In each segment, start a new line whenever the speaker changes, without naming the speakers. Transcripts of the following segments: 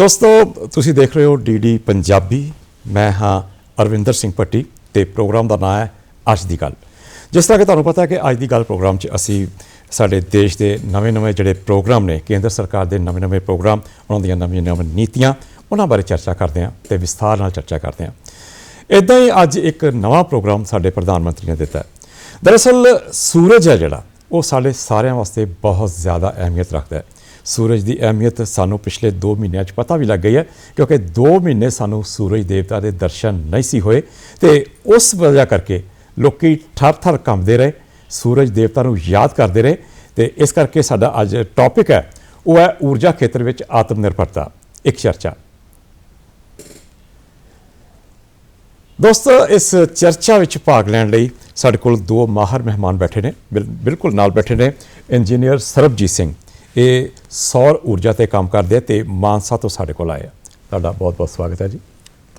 ਦੋਸਤੋ, ਤੁਸੀਂ ਦੇਖ ਰਹੇ ਹੋ ਡੀਡੀ ਪੰਜਾਬੀ। ਮੈਂ ਹਾਂ ਅਰਵਿੰਦਰ ਸਿੰਘ ਪੱਟੀ ਤੇ ਪ੍ਰੋਗਰਾਮ ਦਾ ਨਾਮ ਹੈ ਅੱਜ ਦੀ ਗੱਲ। ਜਿਸ ਤਰ੍ਹਾਂ ਕਿ ਤੁਹਾਨੂੰ ਪਤਾ ਹੈ ਕਿ ਅੱਜ ਦੀ ਗੱਲ ਪ੍ਰੋਗਰਾਮ 'ਚ ਅਸੀਂ ਸਾਡੇ ਦੇਸ਼ ਦੇ ਨਵੇਂ-ਨਵੇਂ ਜਿਹੜੇ ਪ੍ਰੋਗਰਾਮ ਨੇ, ਕੇਂਦਰ ਸਰਕਾਰ ਦੇ ਨਵੇਂ-ਨਵੇਂ ਪ੍ਰੋਗਰਾਮ, ਉਹਨਾਂ ਦੀਆਂ ਨਵੀਆਂ-ਨਵੀਆਂ ਨੀਤੀਆਂ, ਉਹਨਾਂ ਬਾਰੇ ਚਰਚਾ ਕਰਦੇ ਹਾਂ ਤੇ ਵਿਸਥਾਰ ਨਾਲ ਚਰਚਾ ਕਰਦੇ ਹਾਂ। ਇਦਾਂ ਹੀ ਅੱਜ ਇੱਕ ਨਵਾਂ ਪ੍ਰੋਗਰਾਮ ਸਾਡੇ ਪ੍ਰਧਾਨ ਮੰਤਰੀ ਨੇ ਦਿੱਤਾ ਦਰਅਸਲ ਸੂਰਜ ਹੈ ਜਿਹੜਾ, ਉਹ ਸਾਡੇ ਸਾਰਿਆਂ ਵਾਸਤੇ ਬਹੁਤ ਜ਼ਿਆਦਾ ਅਹਿਮੀਅਤ ਰੱਖਦਾ ਹੈ। ਸੂਰਜ ਦੀ ਅਹਿਮੀਅਤ ਸਾਨੂੰ ਪਿਛਲੇ 2 ਮਹੀਨਿਆਂ 'ਚ ਪਤਾ ਵੀ ਲੱਗ ਗਈ ਹੈ, ਕਿਉਂਕਿ 2 ਮਹੀਨੇ ਸਾਨੂੰ ਸੂਰਜ ਦੇਵਤਾ ਦੇ ਦਰਸ਼ਨ ਨਹੀਂ ਸੀ ਹੋਏ ਤੇ ਉਸ ਵਜ੍ਹਾ ਕਰਕੇ ਲੋਕੀ ਥਰ ਥਰ ਕੰਬਦੇ ਰਹੇ, ਸੂਰਜ ਦੇਵਤਾ ਨੂੰ ਯਾਦ ਕਰਦੇ ਰਹੇ ਤੇ ਇਸ ਕਰਕੇ ਸਾਡਾ ਅੱਜ ਟੌਪਿਕ ਹੈ, ਉਹ ਹੈ ਊਰਜਾ ਖੇਤਰ ਵਿੱਚ ਆਤਮ ਨਿਰਭਰਤਾ ਇੱਕ ਚਰਚਾ। ਦੋਸਤੋ, ਇਸ ਚਰਚਾ ਵਿੱਚ ਭਾਗ ਲੈਣ ਲਈ ਸਾਡੇ ਕੋਲ ਦੋ ਮਾਹਰ ਮਹਿਮਾਨ ਬੈਠੇ ਨੇ, ਬਿਲ- ਬਿਲਕੁਲ ਨਾਲ ਬੈਠੇ ਨੇ, ਇੰਜੀਨੀਅਰ ਸਰਬਜੀਤ ਸਿੰਘ। ਇਹ ਸੌਰ ਊਰਜਾ ਤੇ ਕੰਮ ਕਰਦੇ ਆ ਤੇ ਮਾਨਸਾ ਤੋਂ ਸਾਡੇ ਕੋਲ ਆਏ ਆ। ਤੁਹਾਡਾ ਬਹੁਤ ਬਹੁਤ ਸਵਾਗਤ ਹੈ ਜੀ।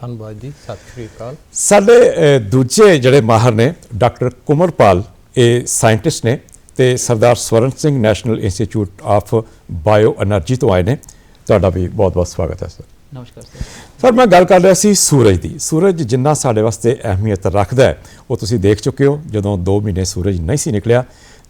ਧੰਨਵਾਦ ਜੀ ਸਤਿ ਸ਼੍ਰੀ ਅਕਾਲ।
ਸਾਡੇ ਦੂਜੇ ਜਿਹੜੇ ਮਾਹਰ ਨੇ ਡਾਕਟਰ ਕੁਮਰਪਾਲ ਇਹ ਸਾਇੰਟਿਸਟ ਨੇ ਤੇ Sardar Swaran Singh national institute of bio energy ਤੋਂ ਆਏ ਨੇ। ਤੁਹਾਡਾ ਵੀ ਬਹੁਤ ਬਹੁਤ ਸਵਾਗਤ ਹੈ ਸਰ।
ਨਮਸਕਾਰ ਸਰ।
ਮੈਂ ਗੱਲ ਕਰ ਰਿਹਾ ਸੀ ਸੂਰਜ ਦੀ। ਸੂਰਜ ਜਿੰਨਾ ਸਾਡੇ ਵਾਸਤੇ ਅਹਿਮੀਅਤ ਰੱਖਦਾ ਉਹ ਤੁਸੀਂ ਦੇਖ ਚੁੱਕੇ ਹੋ ਜਦੋਂ 2 ਮਹੀਨੇ ਸੂਰਜ ਨਹੀਂ ਸੀ ਨਿਕਲਿਆ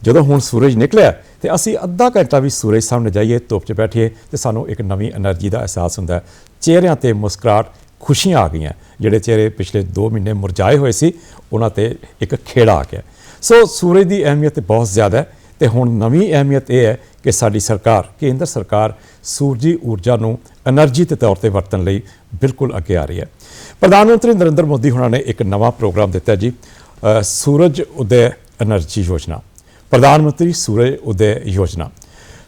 ਜਦੋਂ ਹੁਣ ਸੂਰਜ ਨਿਕਲਿਆ ਤੇ ਅਸੀਂ ਅੱਧਾ ਘੰਟਾ ਵੀ ਸੂਰਜ ਸਾਹਮਣੇ ਜਾਈਏ, ਧੁੱਪ 'ਚ ਬੈਠੀਏ ਤੇ ਸਾਨੂੰ ਇੱਕ ਨਵੀਂ એનર્ਜੀ ਦਾ ਅਹਿਸਾਸ ਹੁੰਦਾ ਹੈ। ਚਿਹਰਿਆਂ ਤੇ ਮੁਸਕਰਾਟ ਖੁਸ਼ੀਆਂ ਆ ਗਈਆਂ। ਜਿਹੜੇ ਚਿਹਰੇ ਪਿਛਲੇ 2 ਮਹੀਨੇ ਮੁਰਝਾਏ ਹੋਏ ਸੀ, ਉਹਨਾਂ ਤੇ ਇੱਕ ਖੇੜਾ ਆ ਗਿਆ। ਸੋ ਸੂਰਜ ਦੀ ਅਹਿਮੀਅਤ ਬਹੁਤ ਜ਼ਿਆਦਾ ਹੈ ਤੇ ਹੁਣ ਨਵੀਂ ਅਹਿਮੀਅਤ ਇਹ ਹੈ ਕਿ ਸਾਡੀ ਸਰਕਾਰ, ਕੇਂਦਰ ਸਰਕਾਰ ਸੂਰਜੀ ਊਰਜਾ ਨੂੰ એનર્ਜੀ ਦੇ ਤੌਰ ਤੇ ਵਰਤਣ ਲਈ ਬਿਲਕੁਲ ਅੱਗੇ ਆ ਰਹੀ ਹੈ। ਪ੍ਰਧਾਨ ਮੰਤਰੀ ਨਰਿੰਦਰ ਮੋਦੀ ਹੁਣਾਂ ਨੇ ਇੱਕ ਨਵਾਂ ਪ੍ਰੋਗਰਾਮ ਦਿੱਤਾ ਜੀ ਸੂਰਜ ਉਦੈ એનર્ਜੀ ਯੋਜਨਾ। ਪ੍ਰਧਾਨ ਮੰਤਰੀ ਸੂਰਜ ਉਦੈ ਯੋਜਨਾ।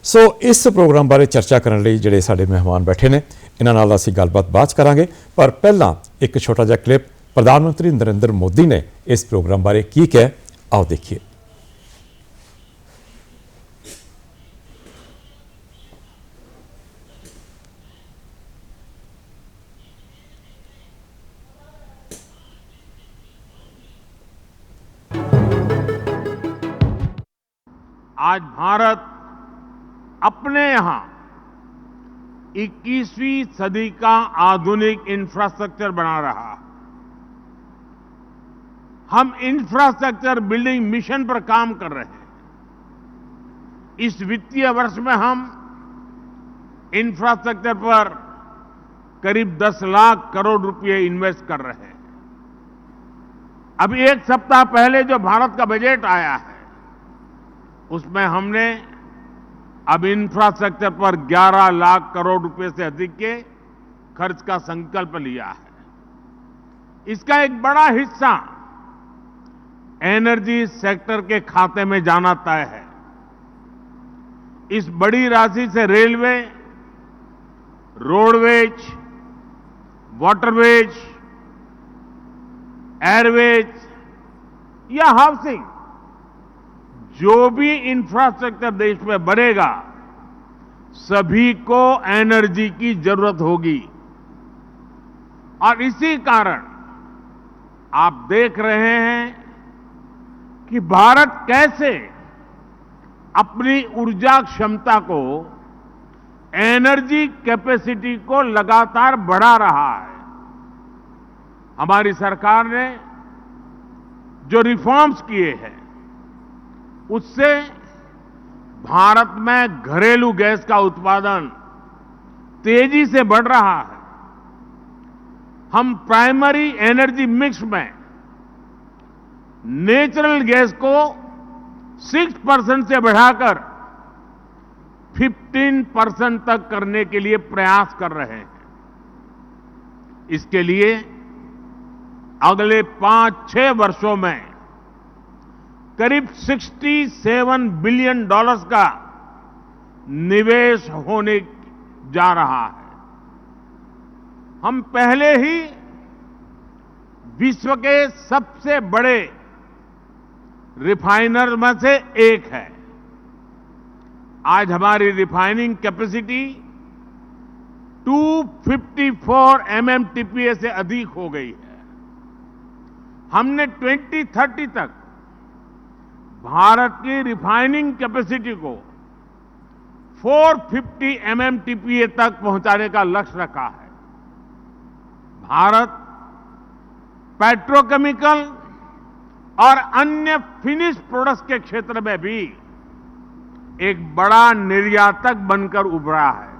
ਸੋ, ਇਸ ਪ੍ਰੋਗਰਾਮ ਬਾਰੇ ਚਰਚਾ ਕਰਨ ਲਈ ਜਿਹੜੇ ਸਾਡੇ ਮਹਿਮਾਨ ਬੈਠੇ ਨੇ, ਇਹਨਾਂ ਨਾਲ ਅਸੀਂ ਗੱਲਬਾਤ ਬਾਅਦ 'ਚ ਕਰਾਂਗੇ। ਪਰ ਪਹਿਲਾਂ ਇੱਕ ਛੋਟਾ ਜਿਹਾ ਕਲਿੱਪ ਪ੍ਰਧਾਨ ਮੰਤਰੀ ਨਰਿੰਦਰ ਮੋਦੀ ਨੇ ਇਸ ਪ੍ਰੋਗਰਾਮ ਬਾਰੇ ਕੀ ਕਿਹਾ, ਆਓ ਦੇਖੀਏ।
आज भारत अपने यहाँ 21वीं सदी का आधुनिक इंफ्रास्ट्रक्चर बना रहा है। हम इंफ्रास्ट्रक्चर बिल्डिंग मिशन पर काम कर रहे हैं। इस वित्तीय वर्ष में हम इंफ्रास्ट्रक्चर पर करीब 10 लाख करोड़ रुपए इन्वेस्ट कर रहे हैं। अभी एक सप्ताह पहले जो भारत का बजट आया है उसमें हमने अब इंफ्रास्ट्रक्चर पर 11 लाख करोड़ रुपए से अधिक के खर्च का संकल्प लिया है। इसका एक बड़ा हिस्सा एनर्जी सेक्टर के खाते में जाना तय है। इस बड़ी राशि से रेलवे रोडवेज़ वाटरवेज एयरवेज या हाउसिंग जो भी इंफ्रास्ट्रक्चर देश में बनेगा, सभी को एनर्जी की ज़रूरत होगी। और इसी कारण आप देख रहे हैं कि भारत कैसे अपनी ऊर्जा क्षमता को एनर्जी कैपेसिटी को लगातार बढ़ा रहा है। हमारी सरकार ने जो रिफॉर्म्स किए हैं उससे भारत में घरेलू गैस का उत्पादन तेज़ी से बढ़ रहा है। हम प्राइमरी एनर्जी मिक्स में नेचुरल गैस को 6 परसेंट से बढ़ाकर 15 परसेंट तक करने के लिए प्रयास कर रहे हैं। इसके लिए अगले पाँच छह वर्षों में करीब 67 बिलियन डॉलर्स का निवेश होने जा रहा है। हम पहले ही विश्व के सबसे बड़े रिफाइनर में से एक है। आज हमारी रिफाइनिंग कैपेसिटी 254 एमएमटीपीए से अधिक हो गई है। हमने 2030 तक भारत की रिफाइनिंग कैपेसिटी को 450 एमएमटीपीए तक पहुँचाने का लक्ष्य रखा है। भारत पेट्रोकेमिकल और अन्य फिनिश प्रोडक्ट्स के क्षेत्र में भी एक बड़ा निर्यातक बनकर उभरा है।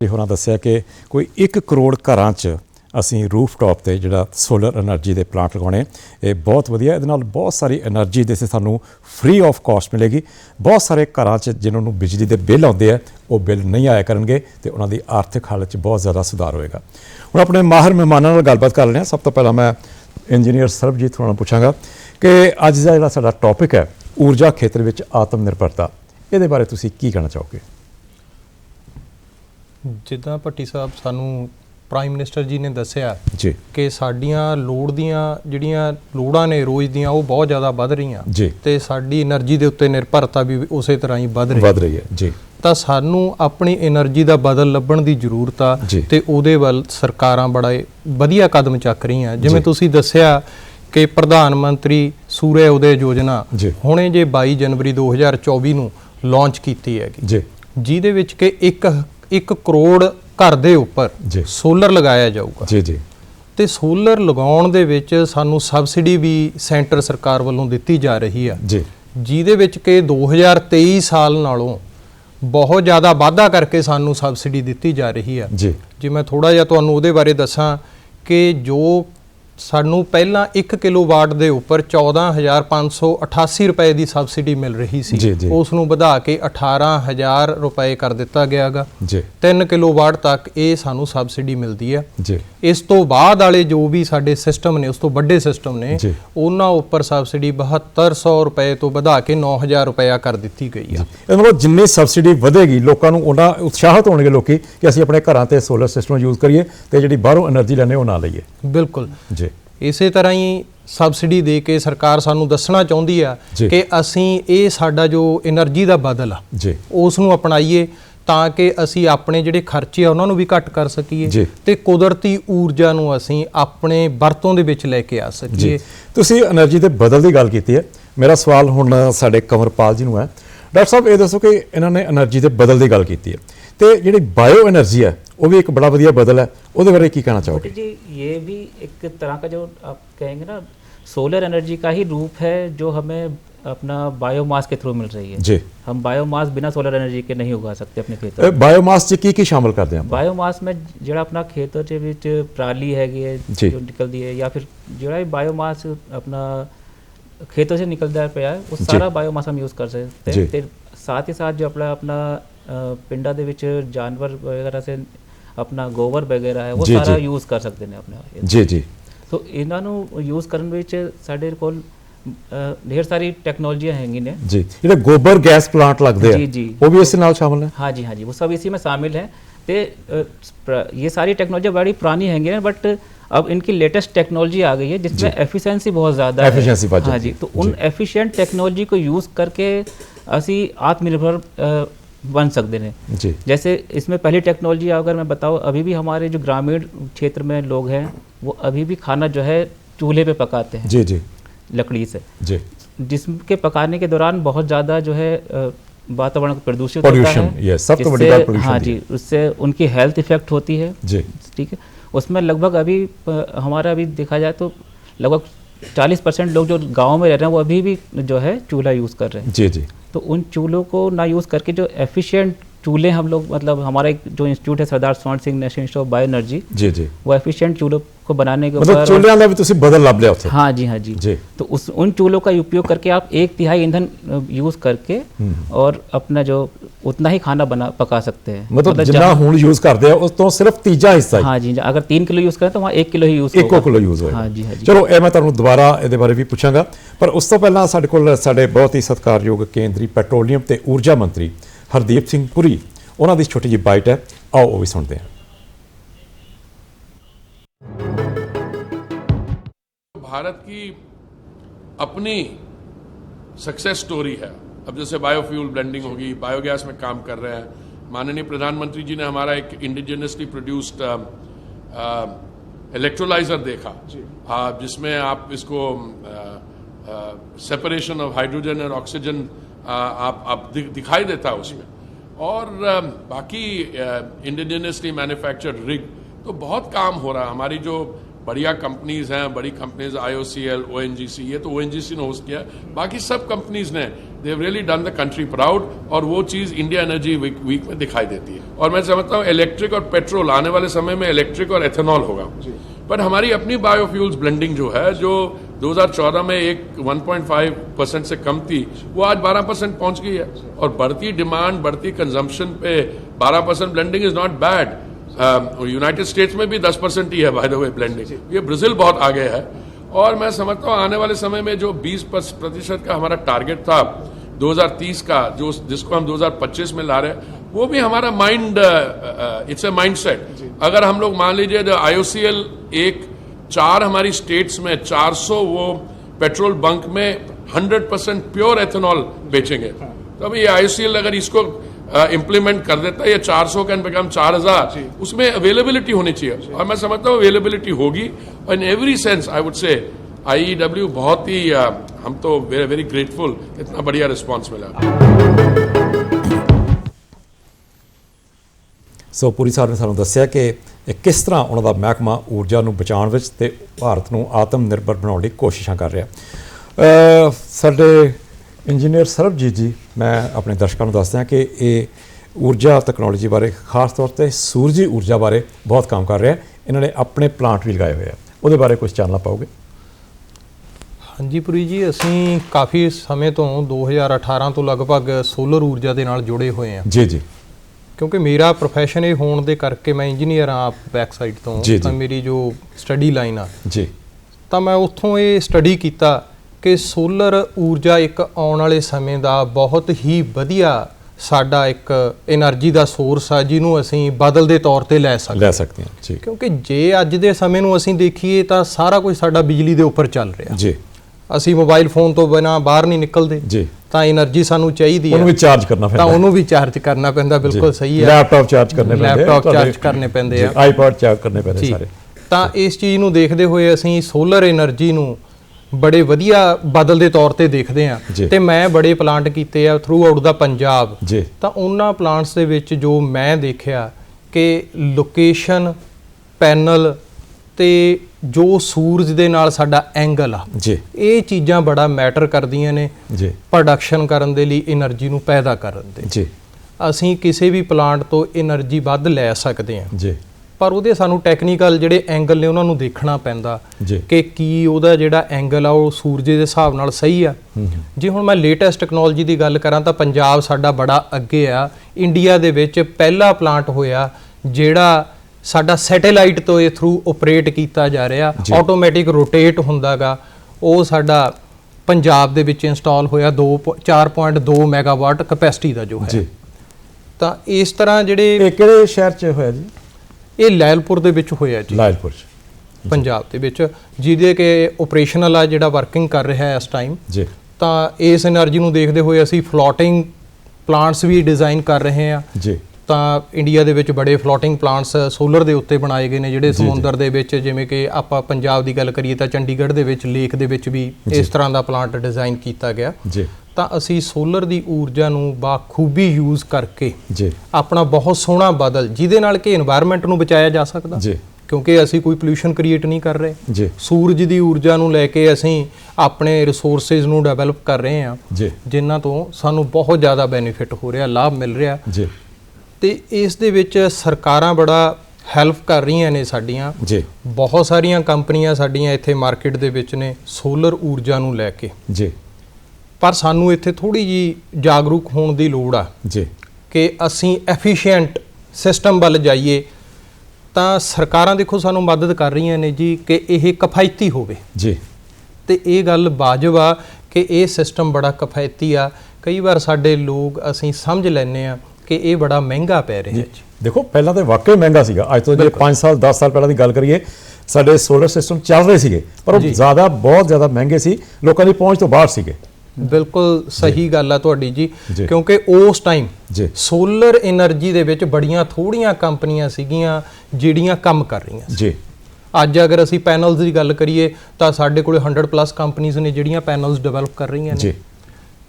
ਤੇ ਹੋਰਾਂ ਦੱਸਿਆ ਕਿ ਕੋਈ 1 ਕਰੋੜ ਘਰਾਂ 'ਚ ਅਸੀਂ ਰੂਫਟਾਪ ਤੇ ਜਿਹੜਾ ਸੋਲਰ એનર્ਜੀ ਦੇ ਪਲਾਂਟ ਲਗਾਉਣੇ, ਇਹ ਬਹੁਤ ਵਧੀਆ। ਇਹਦੇ ਨਾਲ ਬਹੁਤ ਸਾਰੀ એનર્ਜੀ ਦੇ ਸੇ ਸਾਨੂੰ ਫ੍ਰੀ ਆਫ ਕਾਸਟ ਮਿਲੇਗੀ। ਬਹੁਤ ਸਾਰੇ ਘਰਾਂ 'ਚ ਜਿਨ੍ਹਾਂ ਨੂੰ ਬਿਜਲੀ ਦੇ ਬਿੱਲ ਆਉਂਦੇ ਆ, ਉਹ ਬਿੱਲ ਨਹੀਂ ਆਇਆ ਕਰਨਗੇ ਤੇ ਉਹਨਾਂ ਦੀ ਆਰਥਿਕ ਹਾਲਤ 'ਚ ਬਹੁਤ ਜ਼ਿਆਦਾ ਸੁਧਾਰ ਹੋਏਗਾ। ਹੁਣ ਆਪਣੇ ਮਾਹਰ ਮਹਿਮਾਨਾਂ ਨਾਲ ਗੱਲਬਾਤ ਕਰ ਲੈਂਦੇ ਸਭ ਤੋਂ ਪਹਿਲਾਂ ਮੈਂ ਇੰਜੀਨੀਅਰ ਸਰਬਜੀਤ ਹੋਣਾ ਪੁੱਛਾਂਗਾ ਕਿ ਅੱਜ ਦਾ ਜਿਹੜਾ ਸਾਡਾ ਟੌਪਿਕ ਹੈ, ਊਰਜਾ ਖੇਤਰ ਵਿੱਚ ਆਤਮ ਨਿਰਭਰਤਾ ਇਹਦੇ ਬਾਰੇ ਤੁਸੀਂ ਕੀ ਕਹਿਣਾ ਚਾਹੋਗੇ?
ਜਿੱਦਾਂ ਭੱਟੀ ਸਾਹਿਬ ਸਾਨੂੰ ਪ੍ਰਾਈਮ ਮਿਨਿਸਟਰ ਜੀ ਨੇ ਦੱਸਿਆ
ਜੀ।
ਕਿ ਸਾਡੀਆਂ ਲੋੜ ਦੀਆਂ ਜਿਹੜੀਆਂ ਲੋੜਾਂ ਨੇ ਰੋਜ਼ ਦੀਆਂ ਉਹ ਬਹੁਤ ਜ਼ਿਆਦਾ ਵੱਧ ਰਹੀਆਂ। ਤੇ ਸਾਡੀ એનર્ਜੀ ਦੇ ਉੱਤੇ ਨਿਰਭਰਤਾ ਵੀ ਉਸੇ ਤਰ੍ਹਾਂ ਹੀ ਵੱਧ ਰਹੀ
ਵੱਧ ਰਹੀ ਹੈ ਜੀ।
ਤਾਂ ਸਾਨੂੰ ਆਪਣੀ એનર્ਜੀ ਦਾ ਬਦਲ ਲੱਭਣ ਦੀ ਜ਼ਰੂਰਤ ਆ ਤੇ ਉਹਦੇ ਵੱਲ ਸਰਕਾਰਾਂ ਬੜਾ ਵਧੀਆ ਕਦਮ ਚੱਕ ਰਹੀਆਂ। ਜਿਵੇਂ ਤੁਸੀਂ ਦੱਸਿਆ ਕਿ ਪ੍ਰਧਾਨ ਮੰਤਰੀ ਸੂਰਿਆ ਉਦੇ ਯੋਜਨਾ ਹੁਣੇ ਜੇ 22 ਜਨਵਰੀ 2024 ਨੂੰ ਲਾਂਚ ਕੀਤੀ ਹੈਗੀ।
ਜੀ।
ਜਿਹਦੇ ਵਿੱਚ ਕਿ ਇੱਕ 1 ਕਰੋੜ ਘਰ ਦੇ ਉੱਪਰ। ਸੋਲਰ ਲਗਾਇਆ ਜਾਊਗਾ।
ਜੀ ਜੀ।
ਤੇ ਸੋਲਰ ਲਗਾਉਣ ਦੇ ਵਿੱਚ ਸਾਨੂੰ ਸਬਸਿਡੀ ਵੀ ਸੈਂਟਰ ਸਰਕਾਰ ਵੱਲੋਂ ਦਿੱਤੀ ਜਾ ਰਹੀ ਆ।
ਜੀ।
ਜਿਹਦੇ ਵਿੱਚ ਕਿ 2023 ਸਾਲ ਨਾਲੋਂ ਬਹੁਤ ਜ਼ਿਆਦਾ ਵਾਧਾ ਕਰਕੇ ਸਾਨੂੰ ਸਬਸਿਡੀ ਦਿੱਤੀ ਜਾ ਰਹੀ ਆ।
ਜੀ।
ਜੇ ਮੈਂ ਥੋੜਾ ਜਿਹਾ ਤੁਹਾਨੂੰ ਉਹਦੇ ਬਾਰੇ ਦੱਸਾਂ ਕਿ ਜੋ ਸਾਨੂੰ ਪਹਿਲਾਂ 1 ਕਿਲੋਵਾਟ ਦੇ ਉੱਪਰ 14588 ਰੁਪਏ ਦੀ ਸਬਸਿਡੀ ਮਿਲ ਰਹੀ ਸੀ। ਉਸ ਨੂੰ ਵਧਾ ਕੇ 18000 ਰੁਪਏ ਕਰ ਦਿੱਤਾ ਗਿਆ ਗਿਆਗਾ
ਜੀ।
3 ਕਿਲੋਵਾਟ ਤੱਕ ਇਹ ਸਾਨੂੰ ਸਬਸਿਡੀ ਮਿਲਦੀ ਹੈ।
ਜੀ।
ਇਸ ਤੋਂ ਬਾਅਦ ਵਾਲੇ ਜੋ ਵੀ ਸਾਡੇ ਸਿਸਟਮ ਨੇ ਉਸ ਤੋਂ ਵੱਡੇ ਸਿਸਟਮ ਨੇ ਉਹਨਾਂ ਉੱਪਰ ਸਬਸਿਡੀ 7200 ਰੁਪਏ ਤੋਂ ਵਧਾ ਕੇ 9000 ਰੁਪਏ ਕਰ ਦਿੱਤੀ ਗਈ ਹੈ।
ਇਹ ਮਤਲਬ ਜਿੰਨੀ ਸਬਸਿਡੀ ਵਧੇਗੀ ਲੋਕਾਂ ਨੂੰ ਉਹਨਾਂ ਉਤਸ਼ਾਹਤ ਹੋਣਗੇ ਲੋਕੀ ਕਿ ਅਸੀਂ ਆਪਣੇ ਘਰਾਂ ਤੇ ਸੋਲਰ ਸਿਸਟਮ ਯੂਜ਼ ਕਰੀਏ ਤੇ ਜਿਹੜੀ ਬਾਹਰੋਂ એનર્ਜੀ ਲੈਣੇ ਉਹ ਨਾ ਲਈਏ।
ਬਿਲਕੁਲ।
ਜੀ।
ਇਸੇ ਤਰ੍ਹਾਂ ਹੀ ਸਬਸਿਡੀ ਦੇ ਕੇ ਸਰਕਾਰ ਸਾਨੂੰ ਦੱਸਣਾ ਚਾਹੁੰਦੀ ਆ ਕਿ ਅਸੀਂ ਇਹ ਸਾਡਾ ਜੋ એનર્ਜੀ ਦਾ ਬਦਲ ਆ ਉਸ ਨੂੰ ਅਪਣਾਈਏ ਤਾਂ ਕਿ ਅਸੀਂ ਆਪਣੇ ਜਿਹੜੇ ਖਰਚੇ ਆ ਉਹਨਾਂ ਨੂੰ ਵੀ ਘੱਟ ਕਰ ਸਕੀਏ ਤੇ ਕੁਦਰਤੀ ਊਰਜਾ ਨੂੰ ਅਸੀਂ ਆਪਣੇ ਵਰਤੋਂ ਦੇ ਵਿੱਚ ਲੈ ਕੇ ਆ ਸਕੀਏ।
ਤੁਸੀਂ એનર્ਜੀ ਦੇ ਬਦਲ ਦੀ ਗੱਲ ਕੀਤੀ ਹੈ। ਮੇਰਾ ਸਵਾਲ ਹੁਣ ਸਾਡੇ ਕਮਰਪਾਲ ਜੀ ਨੂੰ ਹੈ। ਡਾਕਟਰ ਸਾਹਿਬ ਇਹ ਦੱਸੋ ਕਿ ਇਹਨਾਂ ਨੇ એનર્ਜੀ ਦੇ ਬਦਲ ਦੀ ਗੱਲ ਕੀਤੀ ਹੈ। ਤੇ ਜਿਹੜੀ ਬਾਇਓ એનર્ਜੀ ਹੈ वो भी एक बड़ा वधिया बदल है ਉਹਦੇ ਬਾਰੇ ਕੀ ਕਹਿਣਾ ਚਾਹੋਗੇ
जी ये भी एक तरह का जो आप कहेंगे ना सोलर एनर्जी का ही रूप है जो हमें अपना बायोमास के थ्रू मिल रही है
जी
हम बायोमास बिना सोलर एनर्जी के ਨਹੀਂ ਉਗਾ ਸਕਦੇ ਆਪਣੇ ਖੇਤਾਂ
ਬਾਇਓਮਾਸ ਚ ਕੀ ਕੀ ਸ਼ਾਮਿਲ ਕਰਦੇ ਆਪਾਂ
ਬਾਇਓਮਾਸ ਮੈਂ ਜਿਹੜਾ ਆਪਣਾ ਖੇਤਾਂ ਦੇ ਵਿੱਚ ਪਰਾਲੀ ਹੈਗੀ ਹੈ
ਜੀ।
ਜੋ ਨਿਕਲਦੀ ਹੈ ਜਾਂ ਫਿਰ ਜਿਹੜਾ ਇਹ ਬਾਇਓਮਾਸ ਆਪਣਾ ਖੇਤों से निकलता है ਪਿਆ है, वो
जी।
सारा बायोमास हम यूज कर सकते
जी।
हैं ਤੇ साथ ही साथ जो अपना अपना ਪਿੰਡਾਂ ਦੇ ਵਿੱਚ ਜਾਨਵਰ ਵਗੈਰਾ ਸੇ ਆਪਣਾ ਗੋਬਰ ਵਗੈਰਾ ਹੈ ਉਹ
ਜੀ,
ਸਾਰਾ
ਜੀ।
ਯੂਜ਼ ਕਰ ਸਕਦੇ ਨੇ ਆਪਣੇ
ਜੀ ਜੀ
ਸੋ ਇਹਨਾਂ ਨੂੰ ਯੂਜ਼ ਕਰਨ ਵਿੱਚ ਸਾਡੇ ਕੋਲ ਅ, ਢੇਰ ਸਾਰੀ ਟੈਕਨੋਲੋਜੀਆਂ ਹੈਗੀ ਨੇ
ਜੀ ਜਿਹੜੇ ਗੋਬਰ ਗੈਸ ਪਲਾਂਟ ਲੱਗਦੇ
ਜੀ,
ਆ
ਜੀ।
ਉਹ ਵੀ ਇਸ ਨਾਲ ਸ਼ਾਮਲ ਹੈ
हाँ जी हाँ जी वो सब इसी में शामिल हैं तो अ, प्र- ये सारी टेक्नोलॉजी बड़ी पुरानी हैंगी हैं बट अब इनकी लेटेस्ट टेक्नोलॉजी आ गई है जिसमें एफिशिएंसी बहुत ज़्यादा है
Efficiency बढ़
हाँ
जाती
जी
है।
तो उन
जी।
एफिशिएंट टेक्नोलॉजी को यूज़ करके असी आत्मनिर्भर अ, बन सकते हैं।
जी।
जैसे इसमें पहली टेक्नोलॉजी अगर मैं बताऊँ अभी भी हमारे जो ग्रामीण क्षेत्र में लोग हैं वो अभी भी खाना जो है चूल्हे पे पकाते हैं।
जी जी।
लकड़ी से।
जी।
जिसके पकाने के दौरान बहुत ज़्यादा जो है वातावरण प्रदूषित होता है।
yes, सबसे बड़ी बात
हाँ जी उससे उनकी हेल्थ इफ़ेक्ट होती है।
जी।
ठीक है। उसमें लगभग अभी हमारा अभी देखा जाए तो लगभग 40 परसेंट लोग जो गाँव में रह रहे हैं वो अभी भी जो है चूल्हा यूज़ कर रहे हैं।
जी जी।
तो उन चूल्हों को ना यूज़ करके जो एफिशिएंट चूल्हे हम लोग मतलब हमारा एक जो इंस्टीट्यूट है Sardar Swaran Singh national institute of bio energy
जी जी।
वो एफिशिएंट चूल्हों को बनाने के
ਮਤਲਬ
ऊपर
ਚੁੱਲ੍ਹਿਆਂ ਦਾ ਵੀ ਤੁਸੀਂ ਬਦਲ ਲੱਭ ਲਿਆ ਉੱਥੇ
हाँ जी हाँ जी
जी।
तो उस उन चूल्हों का उपयोग करके आप एक तिहाई ईंधन यूज करके और अपना जो उतना ही खाना बना पका सकते हैं
ਮਤਲਬ ਜਿੰਨਾ
जहाँ-
ਹੁਣ ਯੂਜ਼ ਕਰਦੇ ਆ ਉਸ ਤੋਂ ਸਿਰਫ ਤੀਜਾ ਹਿੱਸਾ ਹੀ
हाँ जी अगर तीन किलो यूज करें तो वहाँ एक किलो ही यूज
ਇੱਕੋ ਕਿਲੋ ਯੂਜ਼ ਹੋਏਗਾ
हाँ जी हाँ जी
ਚਲੋ ਇਹ ਮੈਂ ਤੁਹਾਨੂੰ ਦੁਬਾਰਾ ਇਹਦੇ ਬਾਰੇ ਵੀ ਪੁੱਛਾਂਗਾ ਪਰ ਉਸ ਤੋਂ ਪਹਿਲਾਂ ਸਾਡੇ ਕੋਲ ਸਾਡੇ ਬਹੁਤ ਹੀ ਸਤਿਕਾਰਯੋਗ ਕੇਂਦਰੀ ਪੈਟਰੋਲੀਅਮ ਤੇ ਊਰਜਾ ਮੰਤਰੀ ਹਰਦੀਪ ਸਿੰਘ ਪੁਰੀ ਉਹਨਾਂ ਦੀ ਛੋਟੀ ਜਿਹੀ ਬਾਈਟ ਹੈ ਆਓ ਉਹ ਵੀ ਸੁਣਦੇ ਹਾਂ
भारत की अपनी सक्सेस स्टोरी है। अब जैसे बायोफ्यूल ब्लेंडिंग होगी बायोगैस में काम कर रहे हैं। माननीय प्रधानमंत्री जी ने हमारा एक इंडिजिनसली प्रोड्यूस्ड इलेक्ट्रोलाइजर देखा। आ, जिसमें आप इसको सेपरेशन ऑफ़ हाइड्रोजन और ऑक्सीजन आप आप दि, दिखाई देता है उसमें और आ, बाकी इंडिजिनियसली मैन्युफैक्चर्ड रिग तो बहुत काम हो रहा है। हमारी जो बढ़िया कंपनीज़ हैं बड़ी कंपनीज़ आईओसीएल ओएनजीसी ये तो ओएनजीसी ने होस्ट किया बाकी सब कंपनीज़ ने they really done the country proud और वो चीज़ इंडिया एनर्जी वीक, वीक में दिखाई देती है। और मैं समझता हूँ इलेक्ट्रिक और पेट्रोल आने वाले समय में इलेक्ट्रिक और एथेनॉल होगा। पर हमारी अपनी बायोफ्यूल्स ब्लेंडिंग जो है जो 2014 में एक 1.5 परसेंट से कम थी वो आज 12 परसेंट पहुँच गई है। और बढ़ती डिमांड बढ़ती कंजम्पशन पे 12 percent blending is not bad United States में भी 10 परसेंट ही है बाय द वे ब्लेंडिंग ये ब्राज़ील बहुत आगे है। और मैं समझता हूँ आने वाले समय में जो 20 प्रतिशत का हमारा टारगेट था 2030 का जो जिसको हम 2025 में ला रहे हैं वो भी हमारा mind it's a mind set अगर हम लोग मान लीजिए आईओसीएल एक चार हमारी स्टेट्स में 400 वो पेट्रोल बंक में 100 परसेंट प्योर एथेनॉल बेचेंगे। तो अभी आईओसीएल अगर इसको इम्प्लीमेंट कर देता है ये 400 कैन बिकम 4000 उसमें अवेलेबिलिटी होनी चाहिए और मैं समझता हूँ अवेलेबिलिटी होगी in every sense I would say IEW बहुत ही uh, हम तो वेरी वेरी ग्रेटफुल इतना बढ़िया रिस्पांस मिला
ਸੋ ਪੁਰੀ ਸਾਹਿਬ ਨੇ ਸਾਨੂੰ ਦੱਸਿਆ ਕਿ ਇਹ ਕਿਸ ਤਰ੍ਹਾਂ ਉਹਨਾਂ ਦਾ ਮਹਿਕਮਾ ਊਰਜਾ ਨੂੰ ਬਚਾਉਣ ਵਿੱਚ ਤੇ ਭਾਰਤ ਨੂੰ ਆਤਮ ਨਿਰਭਰ ਬਣਾਉਣ ਲਈ ਕੋਸ਼ਿਸ਼ਾਂ ਕਰ ਰਿਹਾ ਅ, ਸਾਡੇ ਇੰਜੀਨੀਅਰ ਸਰਬਜੀਤ ਜੀ ਮੈਂ ਆਪਣੇ ਦਰਸ਼ਕਾਂ ਨੂੰ ਦੱਸਦਾ ਕਿ ਇਹ ਊਰਜਾ ਟੈਕਨੋਲੋਜੀ ਬਾਰੇ ਖਾਸ ਤੌਰ ਤੇ ਸੂਰਜੀ ਊਰਜਾ ਬਾਰੇ ਬਹੁਤ ਕੰਮ ਕਰ ਰਿਹਾ ਇਹਨਾਂ ਨੇ ਆਪਣੇ ਪਲਾਂਟ ਵੀ ਲਗਾਏ ਹੋਏ ਆ। ਉਹਦੇ ਬਾਰੇ ਕੁਝ ਜਾਣਨਾ ਪਾਓਗੇ?
ਹਾਂਜੀ ਪੁਰੀ ਜੀ ਅਸੀਂ ਕਾਫੀ ਸਮੇਂ ਤੋਂ 2018 ਤੋਂ ਲਗਭਗ ਸੋਲਰ ਊਰਜਾ ਦੇ ਨਾਲ ਜੁੜੇ ਹੋਏ ਹਾਂ
ਜੀ ਜੀ।
ਕਿਉਂਕਿ ਮੇਰਾ ਪ੍ਰੋਫੈਸ਼ਨ ਇਹ ਹੋਣ ਦੇ ਕਰਕੇ ਮੈਂ ਇੰਜੀਨੀਅਰ ਹਾਂ ਬੈਕ ਸਾਈਡ ਤੋਂ। ਤਾਂ ਮੇਰੀ ਜੋ ਸਟੱਡੀ ਲਾਈਨ ਆ।
ਜੀ।
ਤਾਂ ਮੈਂ ਉੱਥੋਂ ਇਹ ਸਟੱਡੀ ਕੀਤਾ ਕਿ ਸੋਲਰ ਊਰਜਾ ਇੱਕ ਆਉਣ ਵਾਲੇ ਸਮੇਂ ਦਾ ਬਹੁਤ ਹੀ ਵਧੀਆ ਸਾਡਾ ਇੱਕ એનર્ਜੀ ਦਾ ਸੋਰਸ ਆ ਜਿਹਨੂੰ ਅਸੀਂ ਬਦਲ ਦੇ ਤੌਰ ਤੇ ਲੈ ਸਕਦੇ
ਲੈ ਸਕਦੇ ਹਾਂ ਜੀ
ਕਿਉਂਕਿ ਜੇ ਅੱਜ ਦੇ ਸਮੇਂ ਨੂੰ ਅਸੀਂ ਦੇਖੀਏ ਤਾਂ ਸਾਰਾ ਕੁਝ ਸਾਡਾ ਬਿਜਲੀ ਦੇ ਉੱਪਰ ਚੱਲ ਰਿਹਾ।
ਜੀ।
ਅਸੀਂ ਮੋਬਾਈਲ ਫੋਨ ਤੋਂ ਬਿਨਾ ਬਾਹਰ ਨਹੀਂ ਨਿਕਲਦੇ।
ਜੀ।
ਤਾਂ એનર્ਜੀ ਸਾਨੂੰ ਚਾਹੀਦੀ ਹੈ ਉਹਨੂੰ
ਵੀ ਚਾਰਜ ਕਰਨਾ ਪੈਂਦਾ।
ਤਾਂ ਉਹਨੂੰ ਵੀ ਚਾਰਜ ਕਰਨਾ ਪੈਂਦਾ ਬਿਲਕੁਲ ਸਹੀ ਹੈ
ਲੈਪਟਾਪ ਚਾਰਜ ਕਰਨੇ ਪੈਂਦੇ
ਲੈਪਟਾਪ ਚਾਰਜ ਕਰਨੇ ਪੈਂਦੇ ਆ।
ਆਈਪਾਡ ਚਾਰਜ ਕਰਨੇ ਪੈਂਦੇ ਸਾਰੇ।
ਤਾਂ ਇਸ ਚੀਜ਼ ਨੂੰ ਦੇਖਦੇ ਹੋਏ ਅਸੀਂ ਸੋਲਰ એનર્ਜੀ ਨੂੰ ਬੜੇ ਵਧੀਆ ਬਦਲ ਦੇ ਤੌਰ ਤੇ ਦੇਖਦੇ ਆ ਤੇ ਮੈਂ ਬੜੇ ਪਲਾਂਟ ਕੀਤੇ ਆ ਥਰੂ ਆਊਟ ਦਾ ਪੰਜਾਬ। ਤਾਂ ਉਹਨਾਂ ਪਲਾਂਟਸ ਦੇ ਵਿੱਚ ਜੋ ਮੈਂ ਦੇਖਿਆ ਕਿ ਲੋਕੇਸ਼ਨ ਪੈਨਲ ਤੇ ਜੋ ਸੂਰਜ ਦੇ ਨਾਲ ਸਾਡਾ ਐਂਗਲ ਆ ਇਹ ਚੀਜ਼ਾਂ ਬੜਾ ਮੈਟਰ ਕਰਦੀਆਂ ਨੇ ਪ੍ਰੋਡਕਸ਼ਨ ਕਰਨ ਦੇ ਲਈ એનર્ਜੀ ਨੂੰ ਪੈਦਾ ਕਰਨ ਦੇ। ਅਸੀਂ ਕਿਸੇ ਵੀ ਪਲਾਂਟ ਤੋਂ એનર્ਜੀ ਵੱਧ ਲੈ ਸਕਦੇ ਹਾਂ।
ਜੀ।
ਪਰ ਉਹਦੇ ਸਾਨੂੰ ਟੈਕਨੀਕਲ ਜਿਹੜੇ ਐਂਗਲ ਨੇ ਉਹਨਾਂ ਨੂੰ ਦੇਖਣਾ ਪੈਂਦਾ ਕਿ ਕੀ ਉਹਦਾ ਜਿਹੜਾ ਐਂਗਲ ਆ ਉਹ ਸੂਰਜ ਦੇ ਹਿਸਾਬ ਨਾਲ ਸਹੀ ਆ। ਜੇ ਹੁਣ ਮੈਂ ਲੇਟੈਸਟ ਟੈਕਨੋਲੋਜੀ ਦੀ ਗੱਲ ਕਰਾਂ ਤਾਂ ਪੰਜਾਬ ਸਾਡਾ ਬੜਾ ਅੱਗੇ ਆ। ਇੰਡੀਆ ਦੇ ਵਿੱਚ ਪਹਿਲਾ ਪਲਾਂਟ ਹੋਇਆ ਜਿਹੜਾ ਸਾਡਾ ਸੈਟੇਲਾਈਟ ਤੋਂ ਇਹ ਥਰੂ ਆਪਰੇਟ ਕੀਤਾ ਜਾ ਰਿਹਾ। ਆਟੋਮੈਟਿਕ ਰੋਟੇਟ ਹੁੰਦਾਗਾ। ਉਹ ਸਾਡਾ ਪੰਜਾਬ ਦੇ ਵਿੱਚ ਇੰਸਟਾਲ ਹੋਇਆ 2 4.2 ਮੈਗਾਵਾਟ ਕਪੈਸਿਟੀ ਦਾ ਜੋ ਹੈ।
ਜੀ।
ਤਾਂ ਇਸ ਤਰ੍ਹਾਂ ਜਿਹੜੇ
ਇਹ ਕਿਹੜੇ ਸ਼ਹਿਰ 'ਚ ਹੋਇਆ ਜੀ?
ਇਹ ਲੈਲਪੁਰ ਦੇ ਵਿੱਚ ਹੋਇਆ ਜੀ।
ਲਾਇਲਪੁਰ ਚ।
ਪੰਜਾਬ ਦੇ ਵਿੱਚ ਜਿਹਦੇ ਕਿ ਆਪਰੇਸ਼ਨਲ ਆ ਜਿਹੜਾ ਵਰਕਿੰਗ ਕਰ ਰਿਹਾ ਹੈ ਇਸ ਟਾਈਮ
ਜੀ।
ਤਾਂ ਇਸ એનર્ਜੀ ਨੂੰ ਦੇਖਦੇ ਹੋਏ ਅਸੀਂ ਫਲੋਟਿੰਗ ਪਲਾਂਟਸ ਵੀ ਡਿਜ਼ਾਈਨ ਕਰ ਰਹੇ ਹਾਂ।
ਜੀ।
ਤਾਂ ਇੰਡੀਆ ਦੇ ਵਿੱਚ ਬੜੇ ਫਲੋਟਿੰਗ ਪਲਾਂਟਸ ਸੋਲਰ ਦੇ ਉੱਤੇ ਬਣਾਏ ਗਏ ਨੇ ਜਿਹੜੇ ਸਮੁੰਦਰ ਦੇ ਵਿੱਚ ਜਿਵੇਂ ਕਿ ਆਪਾਂ ਪੰਜਾਬ ਦੀ ਗੱਲ ਕਰੀਏ ਤਾਂ ਚੰਡੀਗੜ੍ਹ ਦੇ ਵਿੱਚ ਲੇਕ ਦੇ ਵਿੱਚ ਵੀ ਇਸ ਤਰ੍ਹਾਂ ਦਾ ਪਲਾਂਟ ਡਿਜ਼ਾਈਨ ਕੀਤਾ ਗਿਆ।
ਜੀ।
ਤਾਂ ਅਸੀਂ ਸੋਲਰ ਦੀ ਊਰਜਾ ਨੂੰ ਬਾਖੂਬੀ ਯੂਜ਼ ਕਰਕੇ
ਜੀ।
ਆਪਣਾ ਬਹੁਤ ਸੋਹਣਾ ਬਦਲ ਜਿਹਦੇ ਨਾਲ ਕਿ এনवायरमेंट ਨੂੰ ਬਚਾਇਆ ਜਾ ਸਕਦਾ।
ਜੀ।
ਕਿਉਂਕਿ ਅਸੀਂ ਕੋਈ ਪੋਲੂਸ਼ਨ ਕ੍ਰੀਏਟ ਨਹੀਂ ਕਰ ਰਹੇ।
ਜੀ।
ਸੂਰਜ ਦੀ ਊਰਜਾ ਨੂੰ ਲੈ ਕੇ ਅਸੀਂ ਆਪਣੇ ਰਿਸੋਰਸਸ ਨੂੰ ਡਿਵੈਲਪ ਕਰ ਰਹੇ ਹਾਂ। ਜਿਨ੍ਹਾਂ ਤੋਂ ਸਾਨੂੰ ਬਹੁਤ ਜ਼ਿਆਦਾ ਬੈਨੀਫਿਟ ਹੋ ਰਿਹਾ ਲਾਭ ਮਿਲ ਰਿਹਾ।
ਜੀ।
ਤੇ ਇਸ ਦੇ ਵਿੱਚ ਸਰਕਾਰਾਂ ਬੜਾ ਹੈਲਪ ਕਰ ਰਹੀਆਂ ਨੇ ਸਾਡੀਆਂ।
ਜੀ।
ਬਹੁਤ ਸਾਰੀਆਂ ਕੰਪਨੀਆਂ ਸਾਡੀਆਂ ਇੱਥੇ ਮਾਰਕੀਟ ਦੇ ਵਿੱਚ ਨੇ ਸੋਲਰ ਊਰਜਾ ਨੂੰ ਲੈ ਕੇ।
ਜੀ।
ਪਰ ਸਾਨੂੰ ਇੱਥੇ ਥੋੜੀ ਜੀ ਜਾਗਰੂਕ ਹੋਣ ਦੀ ਲੋੜ ਆ
ਜੀ।
ਕਿ ਅਸੀਂ ਐਫੀਸ਼ੀਐਂਟ ਸਿਸਟਮ ਵੱਲ ਜਾਈਏ ਤਾਂ ਸਰਕਾਰਾਂ ਦੇਖੋ ਸਾਨੂੰ ਮਦਦ ਕਰ ਰਹੀਆਂ ਨੇ ਜੀ ਕਿ ਇਹ ਕਿਫਾਇਤੀ ਹੋਵੇ।
ਜੀ।
ਤੇ ਇਹ ਗੱਲ ਵਾਜਬ ਆ ਕਿ ਇਹ ਸਿਸਟਮ ਬੜਾ ਕਿਫਾਇਤੀ ਆ। ਕਈ ਵਾਰ ਸਾਡੇ ਲੋਕ ਅਸੀਂ ਸਮਝ ਲੈਂਦੇ ਆ ਕਿ ਇਹ ਬੜਾ ਮਹਿੰਗਾ ਪੈ ਰਿਹਾ ਜੀ।
ਦੇਖੋ ਪਹਿਲਾਂ ਤਾਂ ਵਾਕਈ ਮਹਿੰਗਾ ਸੀਗਾ। ਅੱਜ ਤੋਂ ਜੇ 5 ਸਾਲ 10 ਸਾਲ ਪਹਿਲਾਂ ਦੀ ਗੱਲ ਕਰੀਏ ਸਾਡੇ ਸੋਲਰ ਸਿਸਟਮ ਚੱਲ ਰਹੇ ਸੀਗੇ ਪਰ ਉਹ। ਜ਼ਿਆਦਾ ਬਹੁਤ ਜ਼ਿਆਦਾ ਮਹਿੰਗੇ ਸੀ। ਲੋਕਾਂ ਦੀ ਪਹੁੰਚ ਤੋਂ ਬਾਹਰ ਸੀਗੇ।
ਬਿਲਕੁਲ ਸਹੀ ਗੱਲ ਆ ਤੁਹਾਡੀ ਜੀ ਕਿਉਂਕਿ ਉਸ ਟਾਈਮ ਸੋਲਰ એનર્ਜੀ ਦੇ ਵਿੱਚ ਬੜੀਆਂ ਥੋੜੀਆਂ ਕੰਪਨੀਆਂ ਸੀਗੀਆਂ ਜਿਹੜੀਆਂ ਕੰਮ ਕਰ ਰਹੀਆਂ
ਜੀ।
ਅੱਜ ਅਗਰ ਅਸੀਂ ਪੈਨਲਸ ਦੀ ਗੱਲ ਕਰੀਏ ਤਾਂ ਸਾਡੇ ਕੋਲੇ 100 ਪਲੱਸ ਕੰਪਨੀਆਂ ਨੇ ਜਿਹੜੀਆਂ ਪੈਨਲਸ ਡਿਵੈਲਪ ਕਰ ਰਹੀਆਂ ਨੇ।
ਜੀ।